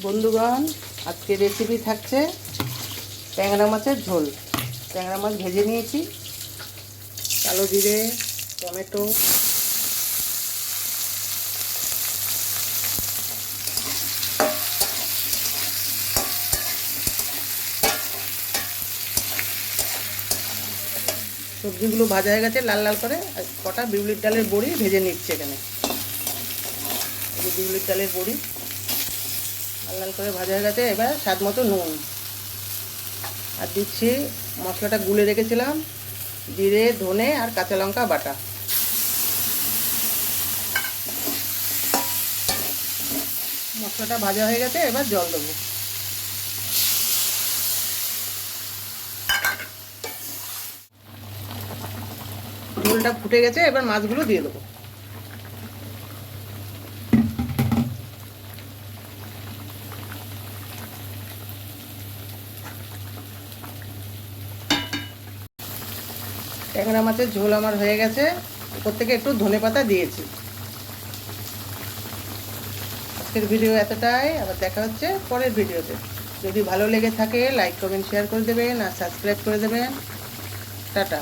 বন্ধুগণ, আজকে রেসিপি থাকছে ট্যাংরা মাছের ঝোল। ট্যাংরা মাছ ভেজে নিয়েছি। কালো জিরে, টমেটো। সবজিগুলো ভাজা হয়ে গেছে, লাল লাল করে। কটা বিউলির ডালের বড়ি ভেজে নিচ্ছে এখানে। বিউলির ডালের বড়ি। লাল করে ভাজা হয়ে গেছে, এবার স্বাদ মতো নুন। আর দিচ্ছি মশলাটা গুলে রেখেছিলাম, জিরে, ধনে আর কাঁচা লঙ্কা বাটা। মশলাটা ভাজা হয়ে গেছে, এবার জল দেবো। ঝোলটা ফুটে গেছে, এবার মাছগুলো দিয়ে দেবো। ট্যাংরা মাছের ঝোল আমার হয়ে গেছে। ওপর থেকে একটু ধনে পাতা দিয়েছি। আজকের ভিডিও এতটাই। আবার দেখা হচ্ছে পরের ভিডিওতে। যদি ভালো লেগে থাকে লাইক কমেন্ট শেয়ার করে দেবেন আর সাবস্ক্রাইব করে দেবেন। টাটা।